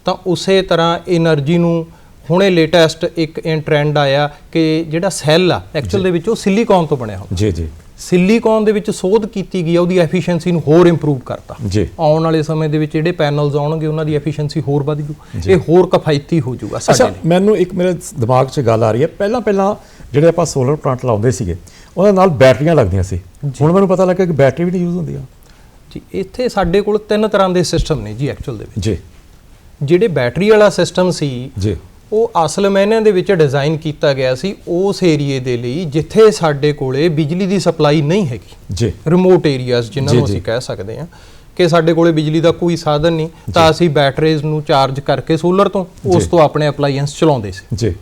ਤਾਂ ਉਸੇ ਤਰ੍ਹਾਂ એનર્ਜੀ ਨੂੰ ਹੁਣੇ ਲੇਟੈਸਟ ਇੱਕ ਇਨ ਟ੍ਰੈਂਡ ਆਇਆ ਕਿ ਜਿਹੜਾ ਸੈੱਲ ਆ ਐਕਚੁਅਲ ਦੇ ਵਿੱਚ ਉਹ ਸਿਲੀਕਨ ਤੋਂ ਬਣਿਆ ਹੁੰਦਾ।
ਜੀ ਜੀ।
ਸਿਲੀਕੌਨ ਦੇ ਵਿੱਚ ਸੋਧ ਕੀਤੀ ਗਈ ਆ ਉਹਦੀ ਐਫੀਸ਼ੀਐਂਸੀ ਨੂੰ ਹੋਰ ਇੰਪਰੂਵ ਕਰਤਾ।
ਜੀ।
ਆਉਣ ਵਾਲੇ ਸਮੇਂ ਦੇ ਵਿੱਚ ਜਿਹੜੇ ਪੈਨਲਸ ਆਉਣਗੇ ਉਹਨਾਂ ਦੀ ਐਫੀਸ਼ੀਐਂਸੀ ਹੋਰ ਵਧ ਜੂ। ਇਹ ਹੋਰ ਕਿਫਾਇਤੀ ਹੋ ਜਾਊਗਾ ਸਾਡੇ
ਅੱਛਾ
ਲਈ।
ਮੈਨੂੰ ਇੱਕ ਮੇਰੇ ਦਿਮਾਗ 'ਚ ਗੱਲ ਆ ਰਹੀ ਹੈ। ਪਹਿਲਾਂ ਪਹਿਲਾਂ ਜਿਹੜੇ ਆਪਾਂ ਸੋਲਰ ਪਲਾਂਟ ਲਾਉਂਦੇ ਸੀਗੇ ਉਹਨਾਂ ਨਾਲ ਬੈਟਰੀਆਂ ਲੱਗਦੀਆਂ ਸੀ। ਹੁਣ ਮੈਨੂੰ ਪਤਾ ਲੱਗਾ ਕਿ ਬੈਟਰੀ ਵੀ ਨਹੀਂ ਯੂਜ਼ ਹੁੰਦੀ ਆ।
ਜੀ ਇੱਥੇ ਸਾਡੇ ਕੋਲ ਤਿੰਨ ਤਰ੍ਹਾਂ ਦੇ ਸਿਸਟਮ ਨੇ ਜੀ ਐਕਚੁਅਲ ਦੇ ਵਿੱਚ।
ਜੀ।
ਜਿਹੜੇ ਬੈਟਰੀ ਵਾਲਾ ਸਿਸਟਮ ਸੀ
ਜੀ।
ਉਹ ਅਸਲ ਮੈਨਿਆਂ ਦੇ ਵਿੱਚ ਡਿਜ਼ਾਈਨ ਕੀਤਾ ਗਿਆ ਸੀ ਉਸ ਏਰੀਏ ਦੇ ਲਈ ਜਿੱਥੇ ਸਾਡੇ ਕੋਲੇ ਬਿਜਲੀ ਦੀ ਸਪਲਾਈ ਨਹੀਂ ਹੈਗੀ।
ਜੀ।
ਰਿਮੋਟ ਏਰੀਆਜ਼ ਜਿਨ੍ਹਾਂ ਨੂੰ ਅਸੀਂ ਕਹਿ ਸਕਦੇ ਹਾਂ ਕਿ ਸਾਡੇ ਕੋਲੇ ਬਿਜਲੀ ਦਾ ਕੋਈ ਸਾਧਨ ਨਹੀਂ। ਤਾਂ ਅਸੀਂ ਬੈਟਰੀਜ਼ ਨੂੰ ਚਾਰਜ ਕਰਕੇ ਸੋਲਰ ਤੋਂ ਉਸ ਤੋਂ ਆਪਣੇ ਅਪਲਾਈਐਂਸ ਚਲਾਉਂਦੇ ਸੀ।
ਜੀ।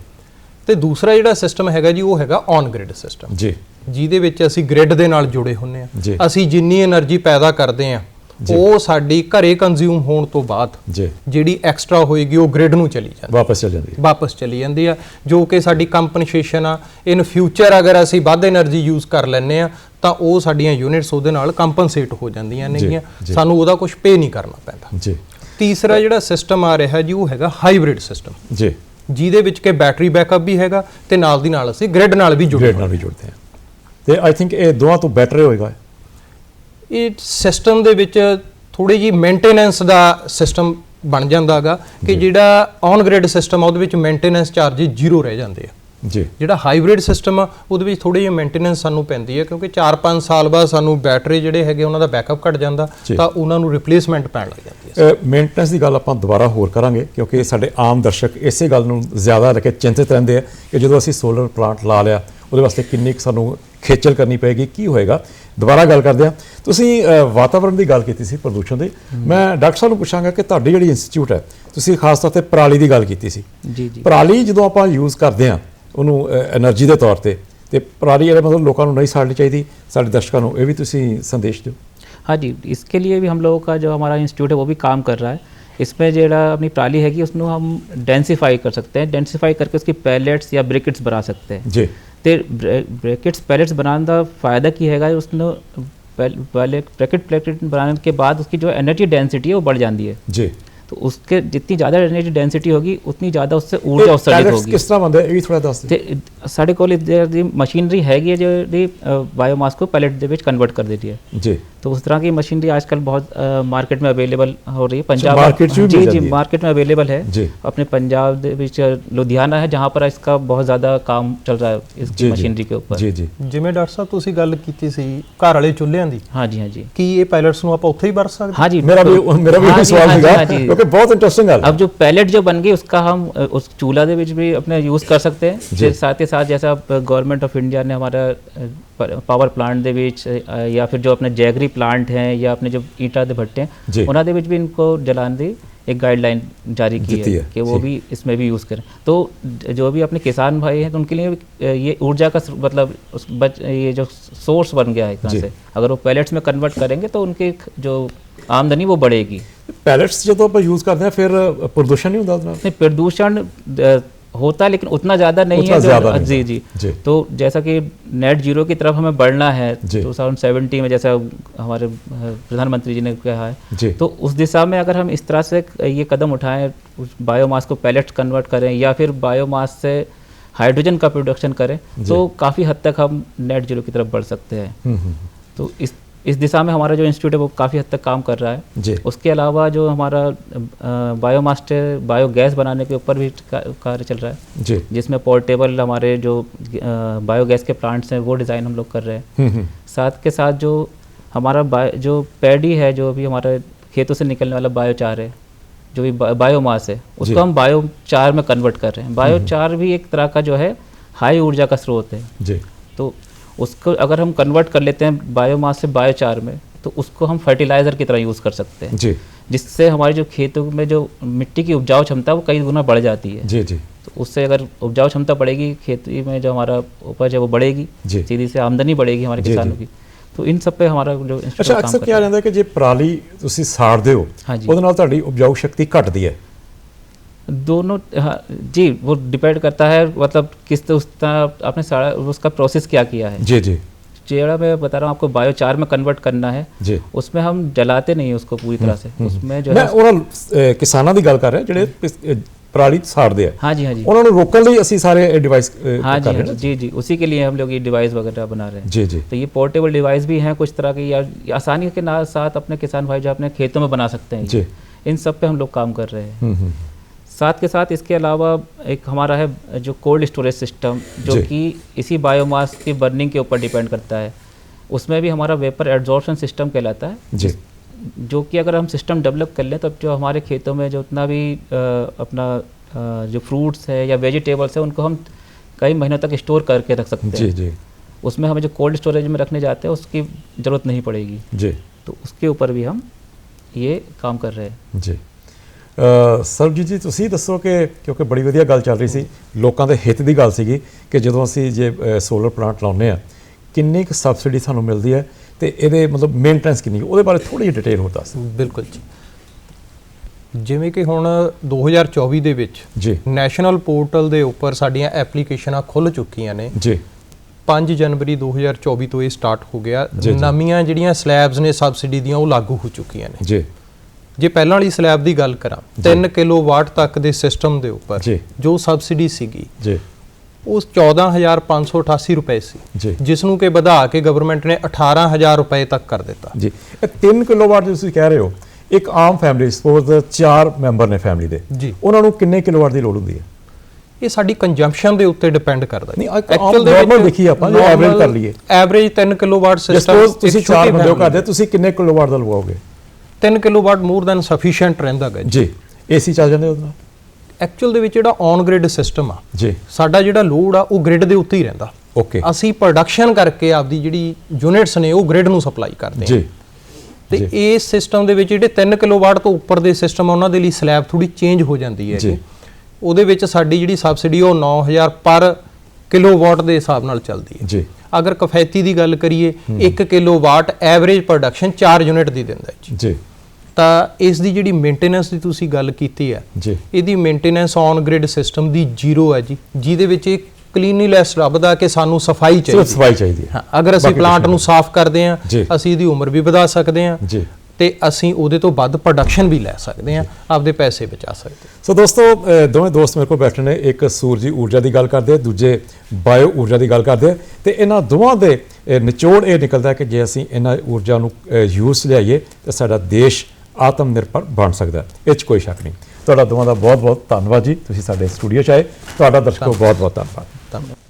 ਤੇ ਦੂਸਰਾ ਜਿਹੜਾ ਸਿਸਟਮ ਹੈਗਾ ਜੀ ਉਹ ਹੈਗਾ ਔਨ ਗ੍ਰਿਡ ਸਿਸਟਮ
ਜੀ।
ਜਿਹਦੇ ਵਿੱਚ ਅਸੀਂ ਗ੍ਰਿਡ ਦੇ ਨਾਲ ਜੁੜੇ ਹੁੰਨੇ ਆ ਅਸੀਂ ਜਿੰਨੀ એનર્ਜੀ ਪੈਦਾ ਕਰਦੇ ਆ ਉਹ ਸਾਡੀ ਘਰੇ ਕੰਜ਼ਿਊਮ ਹੋਣ ਤੋਂ ਬਾਅਦ ਜਿਹੜੀ ਐਕਸਟਰਾ ਹੋਏਗੀ ਉਹ ਗ੍ਰਿਡ ਨੂੰ ਚਲੀ ਜਾਂਦੀ।
ਵਾਪਸ ਚਲੀ ਜਾਂਦੀ
ਵਾਪਸ ਚਲੀ ਜਾਂਦੀ ਆ ਜੋ ਕਿ ਸਾਡੀ ਕੰਪਨਸੇਸ਼ਨ ਆ। ਇਨ ਫਿਊਚਰ ਅਗਰ ਅਸੀਂ ਵੱਧ એનર્ਜੀ ਯੂਜ਼ ਕਰ ਲੈਂਦੇ ਆ ਤਾਂ ਉਹ ਸਾਡੀਆਂ ਯੂਨਿਟਸ ਉਹਦੇ ਨਾਲ ਕੰਪਨਸੇਟ ਹੋ ਜਾਂਦੀਆਂ ਨੇਗੀਆਂ। ਸਾਨੂੰ ਉਹਦਾ ਕੁਝ ਪੇ ਨਹੀਂ ਕਰਨਾ ਪੈਂਦਾ।
ਜੀ।
ਤੀਸਰਾ ਜਿਹੜਾ ਸਿਸਟਮ ਆ ਰਿਹਾ ਜੀ ਉਹ ਹੈਗਾ ਹਾਈਬ੍ਰਿਡ ਸਿਸਟਮ
ਜੀ।
ਜਿਹਦੇ ਵਿੱਚ ਕਿ ਬੈਟਰੀ ਬੈਕਅਪ ਵੀ ਹੈਗਾ ਤੇ ਨਾਲ ਦੀ ਨਾਲ ਅਸੀਂ ਗ੍ਰਿਡ ਨਾਲ ਵੀ ਜੁੜੇ
ਨਾਲ ਵੀ ਜੁੜਦੇ ਹਾਂ। ਤੇ ਆਈ ਥਿੰਕ ਇਹ ਦੋਵਾਂ ਤੋਂ ਬੈਟਰ ਹੋਏਗਾ।
ਇਹ ਸਿਸਟਮ ਦੇ ਵਿੱਚ ਥੋੜੀ ਜੀ ਮੇਨਟੇਨੈਂਸ ਦਾ ਸਿਸਟਮ ਬਣ ਜਾਂਦਾਗਾ ਕਿ ਜਿਹੜਾ ਔਨ ਗ੍ਰਿਡ ਸਿਸਟਮ ਆ ਉਹਦੇ ਵਿੱਚ ਮੇਨਟੇਨੈਂਸ ਚਾਰजेस ਜ਼ੀਰੋ ਰਹਿ ਜਾਂਦੇ ਆ।
ਜੀ।
ਜਿਹੜਾ ਹਾਈਬ੍ਰਿਡ ਸਿਸਟਮ ਆ ਉਹਦੇ ਵਿੱਚ ਥੋੜੀ ਜਿਹੀ ਮੇਨਟੇਨੈਂਸ ਸਾਨੂੰ ਪੈਂਦੀ ਹੈ ਕਿਉਂਕਿ 4-5 ਸਾਲ ਬਾਅਦ ਸਾਨੂੰ ਬੈਟਰੀ ਜਿਹੜੇ ਹੈਗੇ ਉਹਨਾਂ ਦਾ ਬੈਕਅਪ ਘਟ ਜਾਂਦਾ। ਤਾਂ ਉਹਨਾਂ ਨੂੰ ਰਿਪਲੇਸਮੈਂਟ ਪੈਣ ਲੱਗ ਜਾਂਦੀ ਹੈ
ਮੇਨਟੇਨੈਂਸ ਦੀ ਗੱਲ ਆਪਾਂ ਦੁਬਾਰਾ ਹੋਰ ਕਰਾਂਗੇ ਕਿਉਂਕਿ ਸਾਡੇ ਆਮ ਦਰਸ਼ਕ ਇਸੇ ਗੱਲ ਨੂੰ ਜ਼ਿਆਦਾ ਲੈ ਕੇ ਚਿੰਤਿਤ ਰਹਿੰਦੇ ਆ ਕਿ ਜਦੋਂ ਅਸੀਂ ਸੋਲਰ ਪਲਾਂਟ ਲਾ ਲਿਆ ਉਹਦੇ ਵਾਸਤੇ ਕਿੰਨੀ ਕੁ ਸਾਨੂੰ ਖੇਚਲ ਕਰਨੀ ਪਏਗੀ ਕੀ ਹੋਏਗਾ? ਦੁਬਾਰਾ ਗੱਲ ਕਰਦੇ ਆ ਤੁਸੀਂ ਵਾਤਾਵਰਣ ਦੀ ਗੱਲ ਕੀਤੀ ਸੀ ਪ੍ਰਦੂਸ਼ਣ ਦੀ। ਮੈਂ ਡਾਕਟਰ ਸਾਹਿਬ ਨੂੰ ਪੁੱਛਾਂਗਾ ਕਿ ਤੁਹਾਡੀ ਜਿਹੜੀ ਇੰਸਟੀਚਿਊਟ ਹੈ ਤੁਸੀਂ ਖਾਸ ਤੌਰ ਤੇ ਪਰਾਲੀ ਦੀ ਗੱਲ ਕੀਤੀ ਸੀ।
ਜੀ
ਪਰਾਲੀ ਜਦੋਂ ਆਪਾਂ ਯੂਜ਼ ਕਰਦੇ ਆ ਉਹਨੂੰ એનર્ਜੀ ਦੇ ਤੌਰ ਤੇ ਤੇ ਪਰਾਲੀ ਜਿਹੜਾ ਮਤਲਬ ਲੋਕਾਂ ਨੂੰ ਨਹੀਂ ਸਾੜਨੀ ਚਾਹੀਦੀ ਸਾਡੇ ਦਰਸ਼ਕਾਂ ਨੂੰ ਇਹ ਵੀ ਤੁਸੀਂ ਸੰਦੇਸ਼ ਦਿਓ।
हाँ जी इसके लिए भी हम ਜੋ ਹਮਾਰਾ जो ਹੈ ਉਹ ਵੀ ਕੰਮ ਕਰ ਰਿਹਾ ਹੈ। रहा है इसमें जो अपनी प्राली हैगी उसमें हम डेंसीफाई कर सकते हैं डेंसीफाई करके उसकी पैलेट्स या ब्रिकेट्स बना सकते हैं
जी
ਤੇ ब्रैकेट्स पैलेट्स बनाने का फ़ायदा की हैगा उसने पहले ब्रैकेट प्लेटेट बनाने के बाद उसकी जो एनर्जी डेंसिटी है वो बढ़ जाती है
ਜੀ
तो उसके जितनी ज़्यादा एनर्जी डेंसिटी होगी उतनी ज़्यादा उससे ऊर्जा उत्सर्जित
ਪੈਲਟਸ
होगी
ਕਿਸ ਤਰ੍ਹਾਂ ਬੰਦੇ ਇਹ ਵੀ ਥੋੜਾ ਦੱਸ ਦਿਓ
ਤੇ ਸਾਡੇ ਕੋਲ ਦੀ ਮਸ਼ੀਨਰੀ ਹੈਗੀ ਹੈ ਜਿਹੜੀ ਬਾਇਓਮਾਸ को पैलेट ਦੇ ਵਿੱਚ ਕਨਵਰਟ ਕਰ ਦਿੰਦੀ ਹੈ
ਜੀ
तो उस तरह की मशीनरी आजकल बहुत मार्केट में अवेलेबल हो रही है पंजाब
market ਚ ਵੀ
जी
मिल
जी
जाती है।
मार्केट में अवेलेबल है
जी।
अपने पंजाब ਦੇ ਵਿੱਚ ਲੁਧਿਆਣਾ है जहाँ पर इसका बहुत ज़्यादा काम चल रहा है
ਜੀ
इसकी
ਜੀ
मशीनरी के ऊपर
ਜੀ ਜੀ
ਜਿਵੇਂ ਡਾਕਟਰ ਸਾਹਿਬ ਤੁਸੀਂ ਗੱਲ ਕੀਤੀ ਸੀ ਘਰ ਵਾਲੇ ਚੁੱਲ੍ਹਿਆਂ ਦੀ
हाँ जी हाँ जी
ਕੀ ਇਹ ਪਾਇਲਟਸ ਨੂੰ ਆਪਾਂ ਉੱਥੇ ਹੀ ਵਰਤ ਸਕਦੇ
हाँ जी
ਮੇਰਾ ਵੀ
बिल्कुल।
ਮੇਰਾ ਵੀ
हाँ
ਇਹ
जी,
ਸਵਾਲ
हाँ जी,
ਸੀਗਾ
हाँ जी।
ਕਿਉਂਕਿ ਬਹੁਤ ਇੰਟਰਸਟਿੰਗ ਗੱਲ
अब जो पैलेट जो बन गई उसका हम अ, उस चूल्हा ਦੇ ਵਿੱਚ भी अपने यूज़ कर सकते हैं
जी।
फिर साथ ही साथ जैसा गवर्नमेंट ऑफ इंडिया ने हमारा ਪਾਵਰ ਪਲਾਂਟ ਦੇ ਵਿੱਚ ਅ, ਜਾਂ ਫਿਰ ਜੋ ਆਪਣੇ ਜੈਗਰੀ ਪਲਾਂਟ ਹੈ ਜਾਂ ਆਪਣੇ ਜੋ ईटा ਦੇ भट्टे
जी।
हैं ਉਹਨਾਂ ਦੇ ਵਿੱਚ भी इनको जलाने ਦੀ एक गाइडलाइन जारी की
देती
है
है,
कि वो
जी।
भी इसमें भी यूज़ करें तो ज- जो भी अपने किसान भाई हैं तो उनके लिए भी, अ, ये ऊर्जा का स्र- मतलब उस बच ये जो सोर्स बन गया है एक
जी।
तरह से अगर वो पैलेट्स में कन्वर्ट करेंगे तो उनकी जो आमदनी वो बढ़ेगी
ਪੈਲਟਸ ਜਦੋਂ ਆਪਾਂ ਯੂਜ਼ ਕਰਦੇ ਆ ਫਿਰ ਅ, ਪ੍ਰਦੂਸ਼ਣ ਨਹੀਂ ਹੁੰਦਾ ਉਹਦੇ ਨਾਲ
नहीं प्रदूषण अ, होता है लेकिन उतना ज़्यादा नहीं
उतना
है
ज़्यादा नहीं
जी जी।
जी।
तो जैसा कि नेट ज़ीरो की तरफ़ हमें बढ़ना है
जी।
2070 में जैसा हमारे प्रधानमंत्री जी ने कहा है तो उस दिशा में अगर हम इस तरह से ये कदम उठाएँ बायोमास को पैलेट कन्वर्ट करें या फिर बायोमास से हाइड्रोजन का प्रोडक्शन करें तो काफ़ी हद तक हम नेट ज़ीरो की तरफ़ बढ़ सकते हैं।
ਹੂੰ ਹੂੰ
तो इस इस दिशा में हमारा जो इंस्टीट्यूट है वो काफ़ी हद तक काम कर रहा है।
जी।
उसके अलावा जो हमारा बायोमास्टर बायोगैस बनाने के ऊपर भी कार्य चल रहा है।
जी।
जिसमें पोर्टेबल हमारे जो बायोगैस के प्लांट्स हैं वो डिज़ाइन हम लोग कर रहे हैं।
हम्म, हम्म।
साथ के साथ जो हमारा जो पैडी है जो अभी हमारे खेतों से निकलने वाला बायोचार है जो भी बायोमास है उसको हम बायोचार में कन्वर्ट कर रहे हैं। हम्म, बायोचार भी एक तरह का जो है हाई ऊर्जा का स्रोत है।
जी।
तो उसको अगर हम कन्वर्ट कर लेते हैं बायोमास से बायोचार में तो उसको हम फर्टिलाइज़र की तरह यूज़ कर सकते हैं
ਜੀ
जिससे हमारी जो खेतों में जो मिट्टी की उपजाऊ क्षमता है वो कई गुना बढ़ जाती है
ਜੀ जी
तो उससे अगर उपजाऊ क्षमता बढ़ेगी खेती में जो हमारा उपज है वो बढ़ेगी
जी।
सीधी से आमदनी बढ़ेगी हमारे
जी,
किसानों
जी।
की तो इन सब पे हमारा जो
ਅੱਛਾ
इंस्टीट्यूट काम
ਅਕਸਰ
कर
ਕੀ
रहा है।
ਰਹਿੰਦਾ ਕਿ ਜੇ ਪਰਾਲੀ ਤੁਸੀਂ ਸਾੜਦੇ ਹੋ
ਹਾਂਜੀ।
ਉਹਦੇ ਨਾਲ ਤੁਹਾਡੀ ਉਪਜਾਊ ਸ਼ਕਤੀ ਘਟਦੀ ਹੈ
दोनों हाँ जी वो डिपेंड करता है मतलब किस तरह उसका आपने सारा उसका प्रोसेस क्या किया है
ਜੀ ਜੀ
जेड़ा मैं बता रहा हूँ आपको बायोचार में कन्वर्ट करना है
ਜੀ
उसमें हम जलाते नहीं हैं उसको पूरी तरह से उसमें जो
ਮੈਂ
है
ਉਹਨਾਂ ਅਹ, ਕਿਸਾਨਾਂ ਦੀ ਗੱਲ ਕਰ ਰਿਹਾ ਜਿਹੜੇ ਪਿਸ- ਅਹ, ਪਰਾਲੀ ਸਾੜਦੇ ਆ
हाँ जी हाँ जी
ਉਹਨਾਂ ਨੂੰ ਰੋਕਣ ਲਈ ਅਸੀਂ ਸਾਰੇ ਡਿਵਾਈਸ
हाँ
ਕਰ
जी
ਰਹੇ
हाँ
ਹਾਂ
जी जी जी उसी के लिए हम लोग ये डिवाइस वगैरह बना रहे हैं
ਜੀ ਜੀ
तो ये पोर्टेबल डिवाइस भी हैं कुछ तरह के या या आसानी के ना- साथ अपने किसान भाई जो अपने खेतों में बना सकते हैं
जी
ये। इन सब पे हम लोग काम कर रहे हैं
ਹੂੰ ਹੂੰ
साथ के साथ इसके अलावा एक हमारा है जो कोल्ड स्टोरेज सिस्टम जो कि इसी बायोमास की बर्निंग के ऊपर डिपेंड करता है। उसमें भी हमारा वेपर एड्जॉर्शन सिस्टम कहलाता है।
जी।
जो कि अगर हम सिस्टम डेवलप कर लें तो जो हमारे खेतों में जो उतना भी आ, अपना आ, जो फ्रूट्स है या वेजिटेबल्स है उनको हम कई महीनों तक स्टोर करके रख सकते
जी,
हैं।
जी
उसमें हमें जो कोल्ड स्टोरेज में रखने जाते हैं उसकी ज़रूरत नहीं पड़ेगी।
जी।
तो उसके ऊपर भी हम ये काम कर रहे हैं।
जी। ਸਰਬਜੀਤ ਜੀ ਤੁਸੀਂ ਦੱਸੋ ਕਿ ਕਿਉਂਕਿ ਬੜੀ ਵਧੀਆ ਗੱਲ ਚੱਲ ਰਹੀ ਸੀ ਲੋਕਾਂ ਦੇ ਹਿੱਤ ਦੀ ਗੱਲ ਸੀਗੀ ਕਿ ਜਦੋਂ ਅਸੀਂ ਜੇ ਸੋਲਰ ਪਲਾਂਟ ਲਾਉਂਦੇ ਆ ਕਿੰਨੀ ਕੁ ਸਬਸਿਡੀ ਸਾਨੂੰ ਮਿਲਦੀ ਹੈ ਤੇ ਇਹਦੇ ਮਤਲਬ ਮੇਨਟੇਨੈਂਸ ਕਿੰਨੀ? ਉਹਦੇ ਬਾਰੇ ਥੋੜੀ ਜਿਹੀ ਡਿਟੇਲ ਹੋਰ ਦੱਸ
ਬਿਲਕੁਲ ਜੀ। ਜਿਵੇਂ ਕਿ ਹੁਣ 2024 ਦੇ ਵਿੱਚ
ਜੀ।
ਨੈਸ਼ਨਲ ਪੋਰਟਲ ਦੇ ਉੱਪਰ ਸਾਡੀਆਂ ਐਪਲੀਕੇਸ਼ਨਾਂ ਖੁੱਲ ਚੁੱਕੀਆਂ ਨੇ।
ਜੀ।
5 ਜਨਵਰੀ 2024 ਤੋਂ ਇਹ ਸਟਾਰਟ ਹੋ ਗਿਆ। ਨਵੀਆਂ ਜਿਹੜੀਆਂ ਸਲੈਬਸ ਨੇ ਸਬਸਿਡੀ ਦੀਆਂ ਉਹ ਲਾਗੂ ਹੋ ਚੁੱਕੀਆਂ ਨੇ।
ਜੀ।
ਜੇ ਪਹਿਲਾਂ ਵਾਲੀ ਸਲੈਬ ਦੀ ਗੱਲ ਕਰਾਂ 3 ਕਿਲੋਵਾਟ ਤੱਕ ਦੇ ਸਿਸਟਮ ਦੇ ਉੱਪਰ
ਜੀ।
ਸਬਸਿਡੀ ਸੀਗੀ
ਜੀ
ਉਹ 14588 ਰੁਪਏ ਸੀ। ਜਿਸ ਨੂੰ ਕਿ ਵਧਾ ਕੇ ਗਵਰਨਮੈਂਟ ਨੇ 18000 ਰੁਪਏ ਤੱਕ ਕਰ ਦਿੱਤਾ
ਜੀ ਇਹ 3 ਕਿਲੋਵਾਟ ਜੋ ਤੁਸੀਂ ਕਹਿ ਰਹੇ ਹੋ ਇੱਕ ਆਮ ਫੈਮਿਲੀ ਸਪੋਜ਼ ਚਾਰ ਮੈਂਬਰ ਨੇ ਫੈਮਿਲੀ ਦੇ
ਜੀ।
ਉਹਨਾਂ ਨੂੰ ਕਿੰਨੇ ਕਿਲੋਵਾਟ ਦੀ ਲੋੜ ਹੁੰਦੀ ਹੈ
ਇਹ ਸਾਡੀ ਕੰਜੰਪਸ਼ਨ ਦੇ ਉੱਤੇ ਡਿਪੈਂਡ ਕਰਦਾ
ਨਹੀਂ, ਇੱਕ ਆਮ normal ਦੇਖੀਏ ਆਪਾਂ, ਜੇ average ਕਰ ਲਈਏ।
ਐਵਰੇਜ 3 ਕਿਲੋਵਾਟ ਸਿਸਟਮ
ਤੁਸੀਂ ਚਾਰ ਬੰਦੇ ਹੋ ਘਰ ਦੇ ਤੁਸੀਂ ਕਿੰਨੇ ਕਿਲੋਵਾਟ ਦਾ ਲਗਵਾਓਗੇ
3 ਕਿਲੋਵਾਟ ਮੋਰ ਦੈਨ ਸਫੀਸ਼ੀਐਂਟ ਰਹਿੰਦਾ ਗਾ
ਜੀ। ਏਸੀ ਚੱਲ ਜਾਂਦੇ ਉਹਦੇ ਨਾਲ?
ਐਕਚੁਅਲ ਦੇ ਵਿੱਚ ਜਿਹੜਾ ਔਨ ਗ੍ਰਿਡ ਸਿਸਟਮ ਆ
ਜੀ।
ਸਾਡਾ ਜਿਹੜਾ ਲੋਡ ਆ ਉਹ ਗ੍ਰਿਡ ਦੇ ਉੱਤੇ ਹੀ ਰਹਿੰਦਾ।
ਓਕੇ
ਅਸੀਂ ਪ੍ਰੋਡਕਸ਼ਨ ਕਰਕੇ ਆਪਦੀ ਜਿਹੜੀ ਯੂਨਿਟਸ ਨੇ ਉਹ ਗ੍ਰਿਡ ਨੂੰ ਸਪਲਾਈ ਕਰਦੇ
ਜੀ।
ਤੇ ਇਸ ਸਿਸਟਮ ਦੇ ਵਿੱਚ ਜਿਹੜੇ 3 ਕਿਲੋਵਾਟ ਤੋਂ ਉੱਪਰ ਦੇ ਸਿਸਟਮ ਆ ਉਹਨਾਂ ਦੇ ਲਈ ਸਲੈਬ ਥੋੜੀ ਚੇਂਜ ਹੋ ਜਾਂਦੀ ਹੈ
ਜੀ।
ਉਹਦੇ ਵਿੱਚ ਸਾਡੀ ਜਿਹੜੀ ਸਬਸਿਡੀ ਉਹ 9000 ਪਰ ਕਿਲੋਵਾਟ ਦੇ ਹਿਸਾਬ ਨਾਲ ਚੱਲਦੀ ਹੈ।
ਜੀ।
ਅਗਰ ਕਫੈਤੀ ਦੀ ਗੱਲ ਕਰੀਏ 1 ਕਿਲੋਵਾਟ ਐਵਰੇਜ ਪ੍ਰੋਡਕਸ਼ਨ 4 ਯੂਨਿਟ ਦੀ ਦਿੰਦਾ ਹੈ ਜੀ।
ਜੀ।
ਤਾਂ ਇਸ ਦੀ ਜਿਹੜੀ ਮੇਨਟੇਨੈਂਸ ਦੀ ਤੁਸੀਂ ਗੱਲ ਕੀਤੀ ਹੈ
ਜੀ।
ਇਹਦੀ ਮੇਨਟੇਨੈਂਸ ਔਨ ਗ੍ਰਿਡ ਸਿਸਟਮ ਦੀ ਜ਼ੀਰੋ ਹੈ ਜੀ ਜਿਹਦੇ ਵਿੱਚ ਇਹ ਕਲੀਨਲੀਨੈਸ ਰੱਬਦਾ ਕਿ ਸਾਨੂੰ ਸਫ਼ਾਈ ਚਾਹੀਦੀ
ਸਫ਼ਾਈ ਚਾਹੀਦੀ ਹੈ।
ਹਾਂ ਅਗਰ ਅਸੀਂ ਪਲਾਂਟ ਨੂੰ ਸਾਫ਼ ਕਰਦੇ ਹਾਂ। ਅਸੀਂ ਇਹਦੀ ਉਮਰ ਵੀ ਵਧਾ ਸਕਦੇ ਹਾਂ
ਜੀ।
ਤੇ ਅਸੀਂ ਉਹਦੇ ਤੋਂ ਵੱਧ ਪ੍ਰੋਡਕਸ਼ਨ ਵੀ ਲੈ ਸਕਦੇ ਹਾਂ ਆਪਦੇ ਪੈਸੇ ਬਚਾ ਸਕਦੇ
ਸੋ ਦੋਸਤੋ ਦੋਵੇਂ ਦੋਸਤ ਮੇਰੇ ਕੋਲ ਬੈਠੇ ਨੇ ਇੱਕ ਸੂਰਜੀ ਊਰਜਾ ਦੀ ਗੱਲ ਕਰਦੇ ਆ ਦੂਜੇ ਬਾਇਓ ਊਰਜਾ ਦੀ ਗੱਲ ਕਰਦੇ ਆ ਤੇ ਇਹਨਾਂ ਦੋਵਾਂ ਦੇ ਨਿਚੋੜ ਇਹ ਨਿਕਲਦਾ ਕਿ ਜੇ ਅਸੀਂ ਇਹਨਾਂ ਊਰਜਾ ਨੂੰ ਯੂਜ਼ ਲਿਆਈਏ ਤਾਂ ਸਾਡਾ ਦੇਸ਼ ਆਤਮ ਨਿਰਭਰ ਬਣ ਸਕਦਾ ਹੈ। ਇਹ 'ਚ ਕੋਈ ਸ਼ੱਕ ਨਹੀਂ। ਤੁਹਾਡਾ ਦੋਵਾਂ ਦਾ ਬਹੁਤ ਬਹੁਤ ਧੰਨਵਾਦ ਜੀ। ਤੁਸੀਂ ਸਾਡੇ ਸਟੂਡੀਓ 'ਚ ਆਏ। ਤੁਹਾਡਾ ਦਰਸ਼ਕੋ ਬਹੁਤ ਬਹੁਤ ਧੰਨਵਾਦ।
ਧੰਨਵਾਦ।